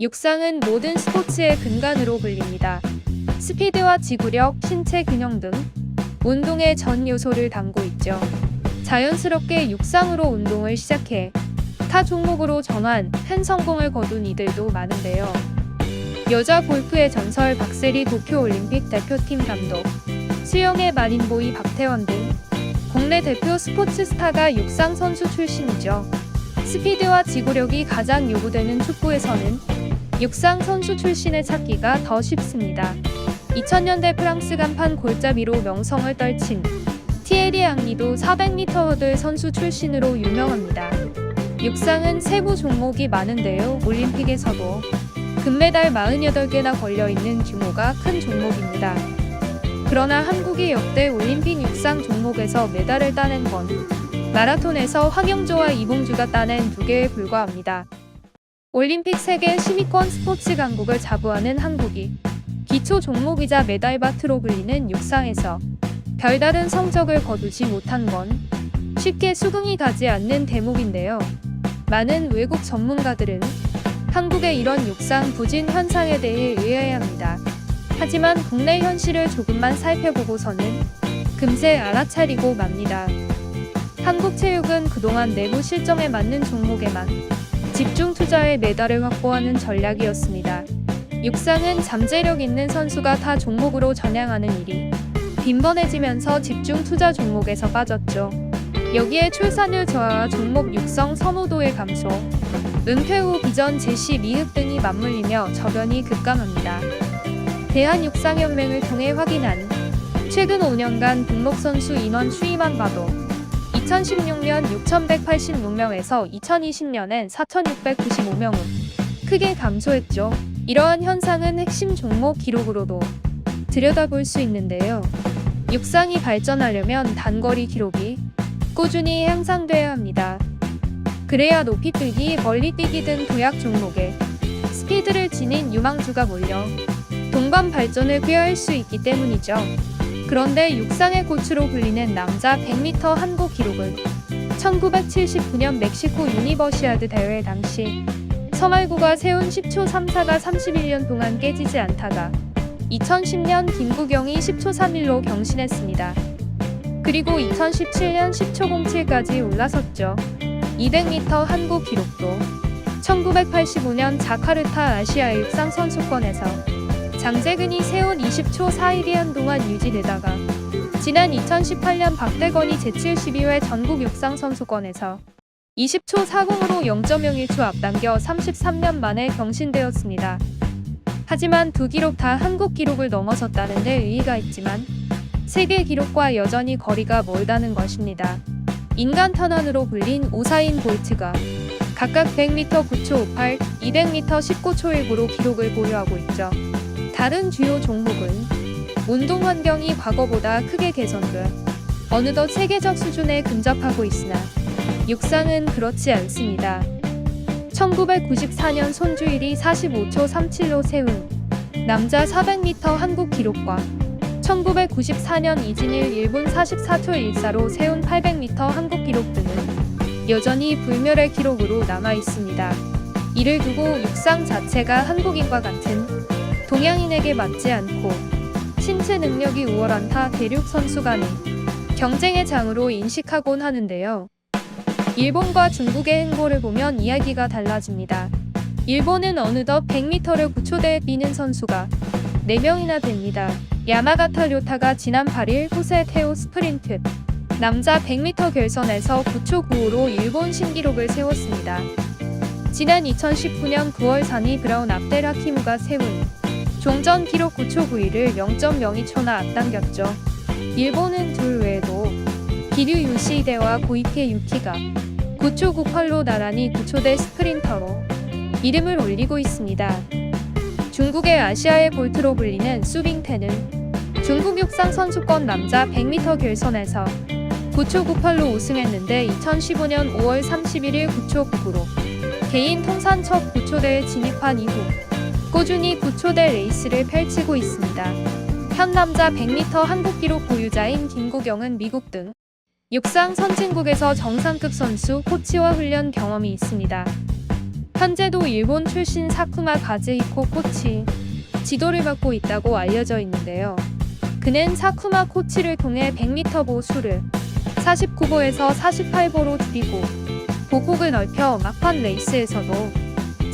육상은 모든 스포츠의 근간으로 불립니다. 스피드와 지구력, 신체 균형 등 운동의 전 요소를 담고 있죠. 자연스럽게 육상으로 운동을 시작해 타 종목으로 전환, 큰 성공을 거둔 이들도 많은데요. 여자 골프의 전설 박세리 도쿄올림픽 대표팀 감독, 수영의 마린보이 박태원 등 국내 대표 스포츠 스타가 육상 선수 출신이죠. 스피드와 지구력이 가장 요구되는 축구에서는 육상 선수 출신을 찾기가 더 쉽습니다. 2000년대 프랑스 간판 골잡이로 명성을 떨친 티에리 앙리도 400m 허들 선수 출신으로 유명합니다. 육상은 세부 종목이 많은데요. 올림픽에서도 금메달 48개나 걸려있는 규모가 큰 종목입니다. 그러나 한국이 역대 올림픽 육상 종목에서 메달을 따낸 건 마라톤에서 황영조와 이봉주가 따낸 두 개에 불과합니다. 올림픽 세계 10위권 스포츠 강국을 자부하는 한국이 기초 종목이자 메달바트로 불리는 육상에서 별다른 성적을 거두지 못한 건 쉽게 수긍이 가지 않는 대목인데요. 많은 외국 전문가들은 한국의 이런 육상 부진 현상에 대해 의아해합니다. 하지만 국내 현실을 조금만 살펴보고서는 금세 알아차리고 맙니다. 한국 체육은 그동안 내부 실정에 맞는 종목에만 집중 투자해 메달을 확보하는 전략이었습니다. 육상은 잠재력 있는 선수가 타 종목으로 전향하는 일이 빈번해지면서 집중 투자 종목에서 빠졌죠. 여기에 출산율 저하와 종목 육성 선호도의 감소, 은퇴 후 비전 제시 미흡 등이 맞물리며 저변이 급감합니다. 대한육상연맹을 통해 확인한 최근 5년간 등록 선수 인원 추이만 봐도 2016년 6,186명에서 2020년엔 4,695명은 크게 감소했죠. 이러한 현상은 핵심 종목 기록으로도 들여다볼 수 있는데요. 육상이 발전하려면 단거리 기록이 꾸준히 향상돼야 합니다. 그래야 높이 뛰기, 멀리 뛰기 등 도약 종목에 스피드를 지닌 유망주가 몰려 동반 발전을 꾀할 수 있기 때문이죠. 그런데 육상의 고추로 불리는 남자 100m 한국 기록은 1979년 멕시코 유니버시아드 대회 당시 서말구가 세운 10초 34가 31년 동안 깨지지 않다가 2010년 김구경이 10초 31로 경신했습니다. 그리고 2017년 10초 07까지 올라섰죠. 200m 한국 기록도 1985년 자카르타 아시아 육상 선수권에서 장재근이 세운 20초 41이 한 동안 유지되다가 지난 2018년 박대건이 제72회 전국 육상 선수권에서 20초 40으로 0.01초 앞당겨 33년 만에 경신되었습니다. 하지만 두 기록 다 한국 기록을 넘어섰다는 데 의의가 있지만 세계 기록과 여전히 거리가 멀다는 것입니다. 인간 탄환으로 불린 오사인 볼트가 각각 100m 9초 58, 200m 19초 19로 기록을 보유하고 있죠. 다른 주요 종목은 운동 환경이 과거보다 크게 개선돼 어느덧 세계적 수준에 근접하고 있으나 육상은 그렇지 않습니다. 1994년 손주일이 45초 37로 세운 남자 400m 한국 기록과 1994년 이진일 일본 44초 14로 세운 800m 한국 기록 등은 여전히 불멸의 기록으로 남아 있습니다. 이를 두고 육상 자체가 한국인과 같은 동양인에게 맞지 않고 신체 능력이 우월한 타 대륙 선수 간의 경쟁의 장으로 인식하곤 하는데요. 일본과 중국의 행보를 보면 이야기가 달라집니다. 일본은 어느덧 100m를 9초대에 뛰는 선수가 4명이나 됩니다. 야마가타 료타가 지난 8일 호세 테오 스프린트 남자 100m 결선에서 9초 95로 일본 신기록을 세웠습니다. 지난 2019년 9월 사니 브라운 압델 하키무가 세운 종전 기록 9초 91을 0.02초나 앞당겼죠. 일본은 둘 외에도 기류 요시히데와 고이케 유키가 9초 98로 나란히 9초대 스프린터로 이름을 올리고 있습니다. 중국의 아시아의 볼트로 불리는 수빙태는 중국 육상 선수권 남자 100m 결선에서 9초 98로 우승했는데 2015년 5월 31일 9초 99로 개인 통산 첫 9초대에 진입한 이후 꾸준히 9초대 레이스를 펼치고 있습니다. 현 남자 100m 한국 기록 보유자인 김구경은 미국 등 육상 선진국에서 정상급 선수 코치와 훈련 경험이 있습니다. 현재도 일본 출신 사쿠마 가즈히코 코치 지도를 받고 있다고 알려져 있는데요. 그는 사쿠마 코치를 통해 100m 보수를 49보에서 48보로 줄이고 보폭을 넓혀 막판 레이스에서도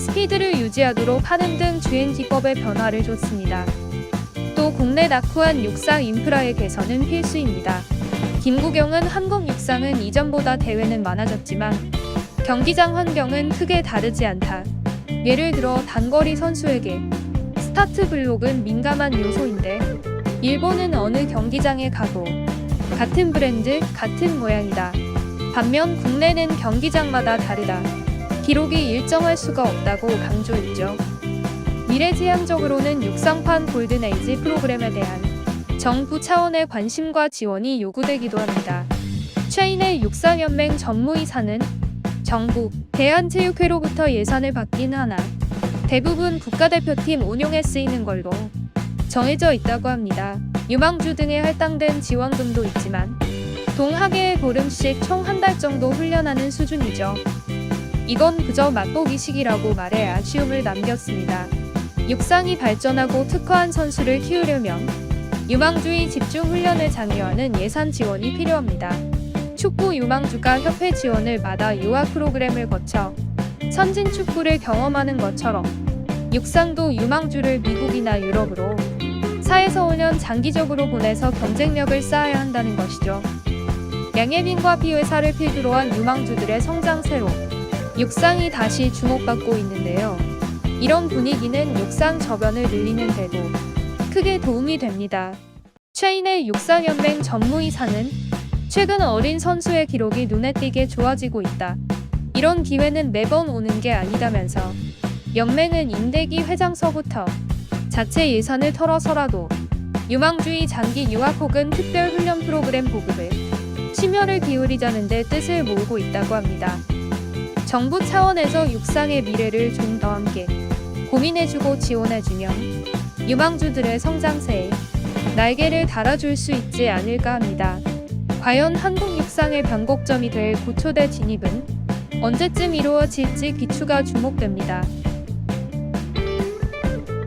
스피드를 유지하도록 하는 등 주행 기법의 변화를 줬습니다. 또 국내 낙후한 육상 인프라의 개선은 필수입니다. 김구경은 한국 육상은 이전보다 대회는 많아졌지만 경기장 환경은 크게 다르지 않다. 예를 들어 단거리 선수에게 스타트 블록은 민감한 요소인데 일본은 어느 경기장에 가도 같은 브랜드, 같은 모양이다. 반면 국내는 경기장마다 다르다. 기록이 일정할 수가 없다고 강조했죠. 미래지향적으로는 육상판 골든에이지 프로그램에 대한 정부 차원의 관심과 지원이 요구되기도 합니다. 최인의 육상연맹 전무이사는 정부, 대한체육회로부터 예산을 받긴 하나 대부분 국가대표팀 운용에 쓰이는 걸로 정해져 있다고 합니다. 유망주 등에 할당된 지원금도 있지만 동학의 보름씩 총 한 달 정도 훈련하는 수준이죠. 이건 그저 맛보기식이라고 말해 아쉬움을 남겼습니다. 육상이 발전하고 특화한 선수를 키우려면 유망주의 집중 훈련을 장려하는 예산 지원이 필요합니다. 축구 유망주가 협회 지원을 받아 유아 프로그램을 거쳐 선진 축구를 경험하는 것처럼 육상도 유망주를 미국이나 유럽으로 4에서 5년 장기적으로 보내서 경쟁력을 쌓아야 한다는 것이죠. 양예빈과 피회사를 필두로 한 유망주들의 성장세로 육상이 다시 주목받고 있는데요. 이런 분위기는 육상 저변을 늘리는 데도 크게 도움이 됩니다. 최인의 육상연맹 전무이사는 최근 어린 선수의 기록이 눈에 띄게 좋아지고 있다. 이런 기회는 매번 오는 게 아니다면서 연맹은 임대기 회장서부터 자체 예산을 털어서라도 유망주의 장기 유학 혹은 특별 훈련 프로그램 보급을 심혈을 기울이자는 데 뜻을 모으고 있다고 합니다. 정부 차원에서 육상의 미래를 좀 더 함께 고민해주고 지원해주면 유망주들의 성장세에 날개를 달아줄 수 있지 않을까 합니다. 과연 한국 육상의 변곡점이 될 고초대 진입은 언제쯤 이루어질지 귀추가 주목됩니다.